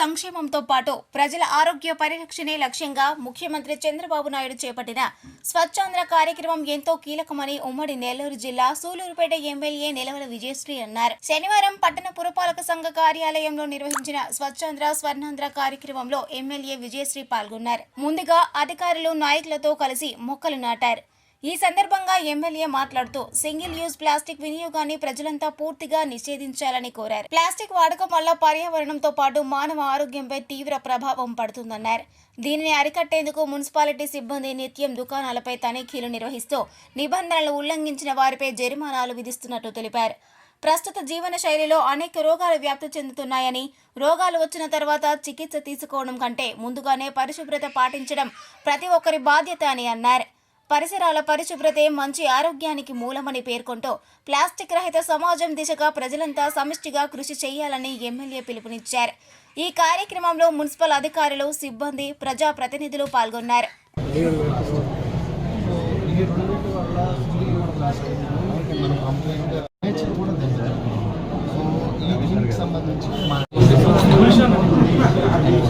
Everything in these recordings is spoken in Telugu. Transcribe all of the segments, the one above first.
సంక్షేమంతో పాటు ప్రజల ఆరోగ్య పరిరక్షణే లక్ష్యంగా ముఖ్యమంత్రి చంద్రబాబు నాయుడు చేపట్టిన స్వచ్ఛాంధ్ర కార్యక్రమం ఎంతో కీలకమని ఉమ్మడి నెల్లూరు జిల్లా సూలూరుపేట ఎమ్మెల్యే నిలవల విజయశ్రీ అన్నారు. శనివారం పట్టణ పురపాలక సంఘ కార్యాలయంలో నిర్వహించిన స్వచ్ఛాంధ్ర స్వర్ణాంధ్ర కార్యక్రమంలో ఎమ్మెల్యే విజయశ్రీ పాల్గొన్నారు. ముందుగా అధికారులు నాయకులతో కలిసి మొక్కలు నాటారు. ఈ సందర్భంగా ఎమ్మెల్యే మాట్లాడుతూ సింగిల్ యూజ్ ప్లాస్టిక్ వినియోగాన్ని ప్రజలంతా పూర్తిగా నిషేధించాలని కోరారు. ప్లాస్టిక్ వాడకం వల్ల పర్యావరణంతో పాటు మానవ ఆరోగ్యంపై తీవ్ర ప్రభావం పడుతుందన్నారు. దీనిని అరికట్టేందుకు మున్సిపాలిటీ సిబ్బంది నిత్యం దుకాణాలపై తనిఖీలు నిర్వహిస్తూ నిబంధనలు ఉల్లంఘించిన వారిపై జరిమానాలు విధిస్తున్నట్టు తెలిపారు. ప్రస్తుత జీవన శైలిలో అనేక రోగాలు వ్యాప్తి చెందుతున్నాయని రోగాలు వచ్చిన తర్వాత చికిత్స తీసుకోవడం కంటే ముందుగానే పరిశుభ్రత పాటించడం ప్రతి ఒక్కరి బాధ్యత అని అన్నారు. పరిసరాల పరిశుభ్రతే మంచి ఆరోగ్యానికి మూలమని పేర్కొంటూ ప్లాస్టిక్ రహిత సమాజం దిశగా ప్రజలంతా సమిష్టిగా కృషి చేయాలని ఎమ్మెల్యే పిలుపునిచ్చారు. ఈ కార్యక్రమంలో మున్సిపల్ అధికారులు సిబ్బంది ప్రజా ప్రతినిధులు పాల్గొన్నారు సంబంధించి రెండింటి వల్ల సింగిల్ యూజ్ ప్లాస్టిక్ మనం కంప్లైంట్ నేచర్ కూడా దెబ్బతింటుంది సో ఈ దీనికి సంబంధించి మన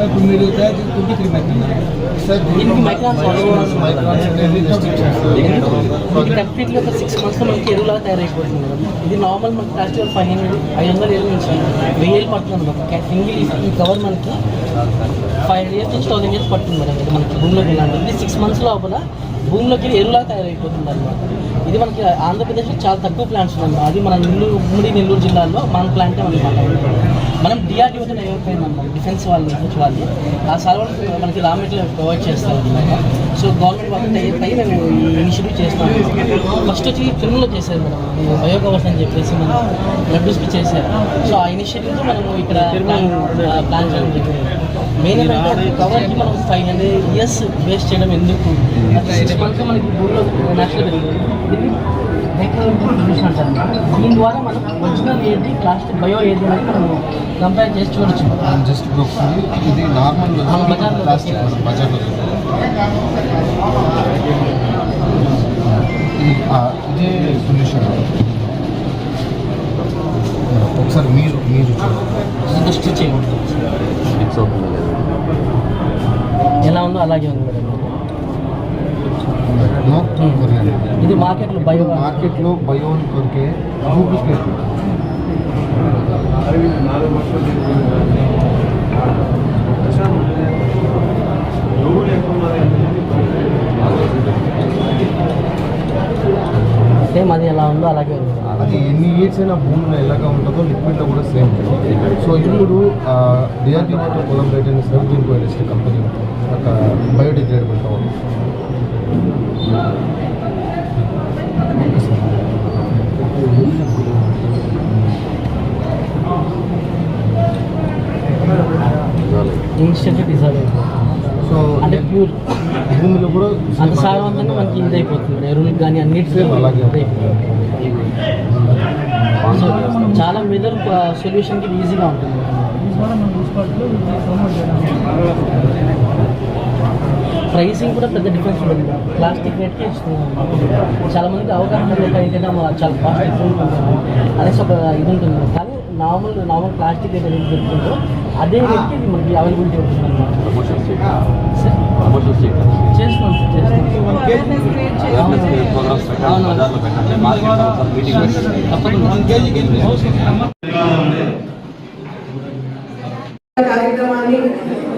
సార్ మీరు ట్వంటీ త్రీ మైక్రాన్ సార్ దీనికి మైక్రాన్స్ మైక్రాన్స్ మైక్రాన్స్ అనేది కంప్లీట్లీ ఒక సిక్స్ మంత్స్లో మనకి ఎరువులాగా తయారైపోతుంది మేడం ఇది నార్మల్ మనకి ప్లాస్టిక్ ఫైవ్ హండ్రెడ్ ఐదు వందల ఎరువు నుంచి వెయ్యి పడుతుంది అనమాట. సింగిల్ ఈ కవర్ మనకి ఫైవ్ ఇయర్స్ నుంచి థౌసండ్ ఇయర్స్ పడుతుంది మేడం ఇది మనకి భూమిలోకి వెళ్ళాలి ఇది సిక్స్ మంత్స్ లోపల భూమిలోకి వెళ్ళి ఎరువులాగా తయారైపోతుంది అనమాట ఇది మనకి ఆంధ్రప్రదేశ్లో చాలా తక్కువ ప్లాంట్స్ ఉన్నాయి. అది మన నెల్లూరు ఉమ్మడి నెల్లూరు జిల్లాలో మన ప్లాంటే అనమాట మనం డిఆర్డిఓతో ఎవరిపోయిందన్నమాట డిఫెన్స్ వాళ్ళు డిఫెన్స్ వాళ్ళు. ఆ సర్వర్ మనకి రా మెటీరియల్ ప్రొవైడ్ చేస్తారు అనమాట సో గవర్నమెంట్ వాళ్ళు టై పై మేము ఈ ఇనిషియేటివ్ చేస్తాం ఫస్ట్ వచ్చి ఫిల్మ్లో చేశారు మేడం. బయోకవర్స్ అని చెప్పేసి మనం బ్లడ్ చేశారు. సో ఆ ఇనిషియేటివ్తో మనము ఇక్కడ ప్లాన్ చేయడం జరిగింది. మెయిన్ ఏంటంటే కవర్కి మనం ఫైవ్ హండ్రెడ్ ఇయర్స్ వేస్ట్ చేయడం ఎందుకు మనకి భూమిలో నేషనల్ అంటారు దీని ద్వారా మనం ఒరిజినల్ ఏది ప్లాస్టిక్ బయో ఏది అనేది మనం కంపేర్ చేసి చూడొచ్చు జస్ట్ ఇది నార్మల్ బజార్లో ఇదే సొల్యూషన్ ఒకసారి మీరు మీరు చూడండి. దృష్టి చేయకూడదు ఎలా ఉందో అలాగే ఉంది మేడం నో కొరియన్. ఇది మార్కెట్లో బయో మార్కెట్లో బయో దొరికే డూప్లికేట్ సేమ్ అది ఎలా ఉందో అలాగే ఉంది. అది ఎన్ని ఇయర్స్ అయినా భూమిలో ఎలాగా ఉంటుందో లిక్విడ్లో కూడా సేమ్ సో ఇప్పుడు డిఆర్డిఓతో కొలంబరేట్ సెవెంటీన్ కోయిలిస్ట్ కంపెనీ ఒక బయోడిగ్రేడబుల్ టవర్ ఇన్స్టెంట్ అయిపోతుంది సో అంటే ప్యూర్ భూమిలో కూడా అంత సారవంతంగా మనకి ఇది అయిపోతుంది. ఎరువులకు కానీ అన్నిటికీ అలాగే. సో చాలా మెదర్ సొల్యూషన్కి ఈజీగా ఉంటుంది. ప్రైసింగ్ కూడా పెద్ద డిఫరెన్స్ ఉంటుంది ప్లాస్టిక్ రేట్కి ఇస్తుంది చాలా మందికి అవగాహన లేక ఏంటంటే మా చాలా కాస్ట్ ఎక్కువ ఉంటుంది. అనేసి ఒక ఇది ఉంటుంది. కానీ నార్మల్ నార్మల్ ప్లాస్టిక్ రేట్ అనేది దొరుకుతుందో అదే రేట్కి మనకి అవైలబిలిటీ ఉంటుంది అనమాట చేస్తున్నాం కార్యక్రమాన్ని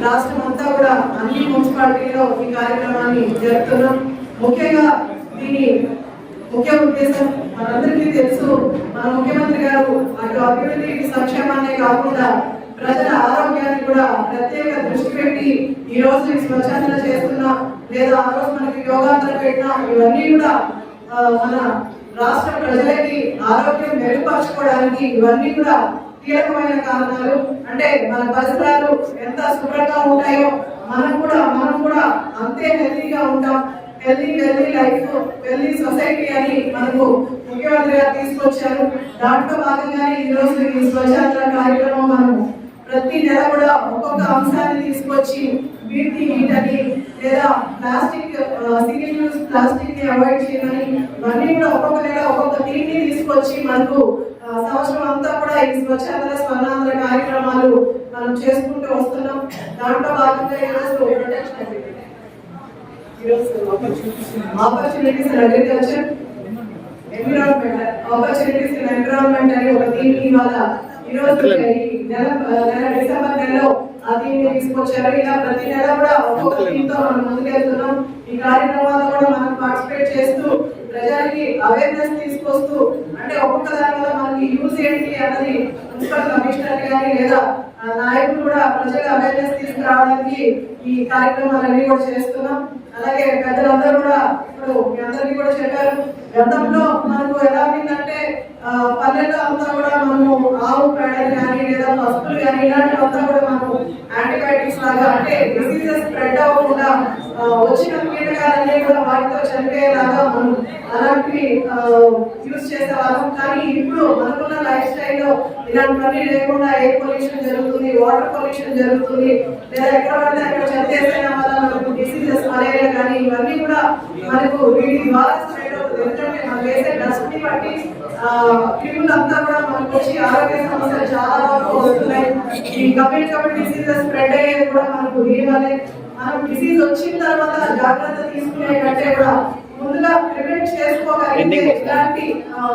రాష్ట్రం అంతా కూడా అన్ని మున్సిపాలిటీలో ఈ కార్యక్రమాన్ని జరుపుతున్నాం. ముఖ్యంగా దీని ముఖ్య ఉద్దేశం మనందరికీ తెలుసు మన ముఖ్యమంత్రి గారు అటు అభివృద్ధి సంక్షేమాన్నే కాకుండా ప్రజల ఆరోగ్యాన్ని కూడా ప్రత్యేక దృష్టి పెట్టి ఈ రోజు స్వచ్ఛంద చేస్తున్నా లేదా ఆ రోజు మనకి యోగాంతరం పెట్టినా ఇవన్నీ కూడా మన రాష్ట్ర ప్రజలకి ఆరోగ్యం మెరుగుపరచుకోవడానికి ఇవన్నీ కూడా కీలకమైన కారణాలు. అంటే మన పరిసరాలు ఎంత శుభ్రంగా ఉంటాయో మనం కూడా మనం కూడా అంతే హెల్తీగా ఉంటాం. Healthy healthy life healthy society అని మనకు ముఖ్యమంత్రి గారు తీసుకొచ్చారు. దాంట్లో భాగంగానే ఈ రోజు ఈ స్వచ్ఛాంధ్ర కార్యక్రమం ప్రతి నెల కూడా ఒక్కొక్క అంశాన్ని తీసుకొచ్చి వీటి వీటని లేదా ప్లాస్టిక్ సింగిల్ యూజ్ ప్లాస్టిక్ని అవాయిడ్ చేయమని ఇవన్నీ కూడా ఒక్కొక్క నెల ఒక్కొక్క థీమ్ని తీసుకొచ్చి మనకు సంవత్సరం అంతా కూడా ఈ స్వచ్ఛాంధ్ర స్వర్ణాంధ్ర కార్యక్రమాలు మనం చేసుకుంటూ వస్తున్నాం. దాంట్లో భాగంగా ఈరోజు opportunities in agriculture environment opportunities in environment అని ఒక థీమ్ ఇవాళ ఈ రోజు ఈ నెల నెల డిసెంబర్ నెలలో ఆ థీమ్ని తీసుకొచ్చారు. ఇలా ప్రతి నెల కూడా ఒక్కొక్క థీమ్తో మనం ముందుకెళ్తున్నాం. ఈ కార్యక్రమాల్లో కూడా మనం పార్టిసిపేట్ చేస్తూ ప్రజలకి అవేర్నెస్ తీసుకొస్తూ అంటే ఒక్కొక్క దాని వల్ల మనకి యూజ్ ఏంటి అన్నది మున్సిపల్ కమిషనర్ గాని లేదా నాయకులు కూడా ప్రజలకు అవేర్నెస్ తీసుకురావడానికి ఈ కార్యక్రమాలన్నీ కూడా చేస్తున్నాం. అలాగే పెద్దలందరూ కూడా ఇప్పుడు మీ అందరికీ కూడా చెప్పారు. గతంలో మనకు ఎలా ఉందంటే ఆ, పల్లెల్లో అంతా కూడా మనము ఆవు పేడలు కానీ లేదా పసుపులు కానీ ఇలాంటివంతా కూడా మనము యాంటీబయాటిక్స్ లాగా అంటే డిసీజెస్ స్ప్రెడ్ అవ్వకుండా వచ్చిన కీటకాలన్నీ కూడా వాటితో చనిపోయేలాగా మనం అలాంటివి యూజ్ చేసేవాళ్ళం. కానీ ఇప్పుడు మనకున్న లైఫ్ స్టైల్లో ఇలాంటివన్నీ లేకుండా ఎయిర్ పొల్యూషన్ జరుగుతుంది వాటర్ పొల్యూషన్ జరుగుతుంది లేదా ఎక్కడ పడితే అక్కడ చనిపోయిన వల్ల మనకు డిసీజెస్ మలేరియా కానీ ఇవన్నీ కూడా మనకు వీటి ద్వారా స్ప్రెడ్ ఎందుకంటే మనం వేసే డస్ట్ని బట్టి కూడా మనకు వచ్చి ఆరోగ్య సమస్యలు చాలా వరకు వస్తున్నాయి. ఈ డిసీజెస్ స్ప్రెడ్ అయ్యేది కూడా మనకు మనం డిసీజ్ వచ్చిన తర్వాత జాగ్రత్త తీసుకునే కంటే కూడా ముందుగా ప్రివెంట్ చేసుకోగలిగితే ఇలాంటి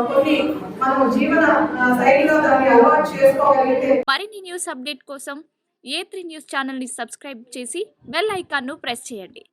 కొన్ని మనం జీవన శైలిలో దాన్ని అలవాటు చేసుకోగలిగితే. మరిన్ని న్యూస్ అప్డేట్ కోసం ఏ త్రీ న్యూస్ ఛానల్ని సబ్స్క్రైబ్ చేసి బెల్ ఐకాన్ను ప్రెస్ చేయండి.